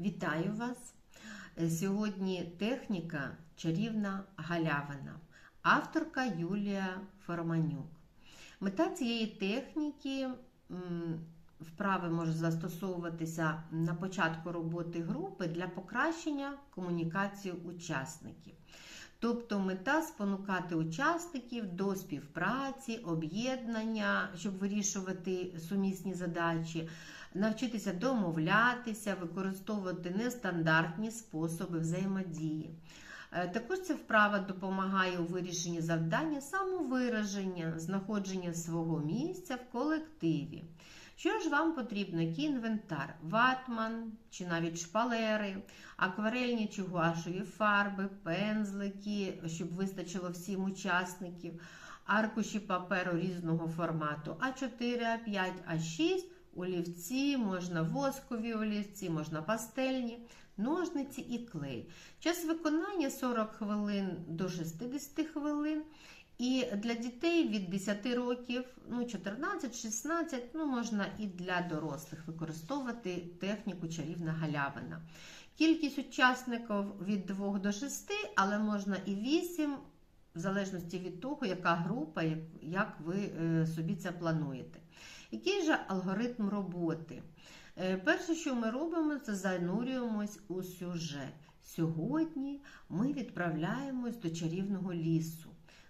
Вітаю вас! Е, Сьогодні техніка чарівна галявина, авторка Юлія Форманюк. Мета цієї техніки вправи може застосовуватися на початку роботи групи для покращення комунікації учасників. Тобто мета спонукати учасників до співпраці, об'єднання, щоб вирішувати сумісні задачі, навчитися домовлятися, використовувати нестандартні способи взаємодії. Е, Також ця вправа допомагає у вирішенні завдання самовираження, знаходження свого місця в колективі. Що ж вам потрібно? Який інвентар? Ватман чи навіть шпалери, акварельні чи гуашеві фарби, пензлики, щоб вистачило всім учасників, аркуші паперу різного формату А4, А5, А6, олівці, можна воскові олівці, можна пастельні, ножниці і клей. Час виконання 40 хвилин до 60 хвилин. І для дітей від 10 років, ну 14-16, ну можна і для дорослих використовувати техніку чарівна галявина. Кількість учасників від 2 до 6, але можна і 8, в залежності від того, яка група, як- ви е, собі це плануєте. Який же алгоритм роботи? Е, Перше, що ми робимо, це занурюємось у сюжет. Сьогодні ми відправляємось до чарівного лісу,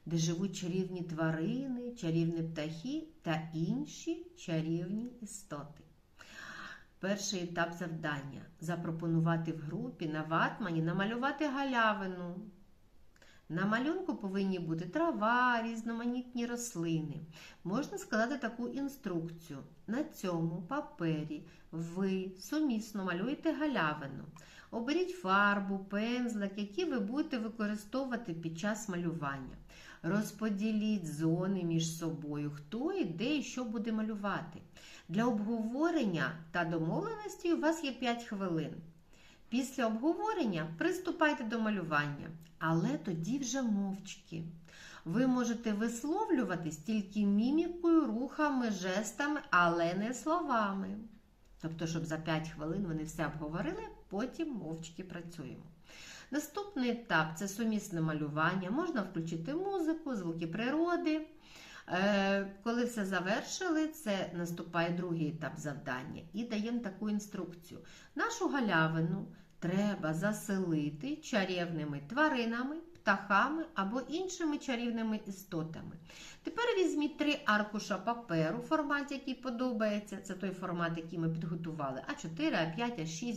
де живуть чарівні тварини, чарівні птахи та інші чарівні істоти. Перший етап завдання запропонувати в групі на ватмані намалювати галявину. На малюнку повинні бути трава, різноманітні рослини. Можна сказати таку інструкцію. На цьому папері ви сумісно малюєте галявину. Оберіть фарбу, пензлик, які ви будете використовувати під час малювання. Розподіліть зони між собою, хто і де і що буде малювати. Для обговорення та домовленості у вас є 5 хвилин. Після обговорення приступайте до малювання, але тоді вже мовчки. Ви можете висловлюватись тільки мімікою, рухами, жестами, але не словами. Тобто, щоб за 5 хвилин вони все обговорили, потім мовчки працюємо. Наступний етап це сумісне малювання. Можна включити музику, звуки природи. Е, Коли все завершили, це наступає другий етап завдання і даємо таку інструкцію. Нашу галявину треба заселити чарівними тваринами, птахами або іншими чарівними істотами. Тепер візьміть три аркуша паперу, формат, який подобається. Це той формат, який ми підготували: А4, А5, А6,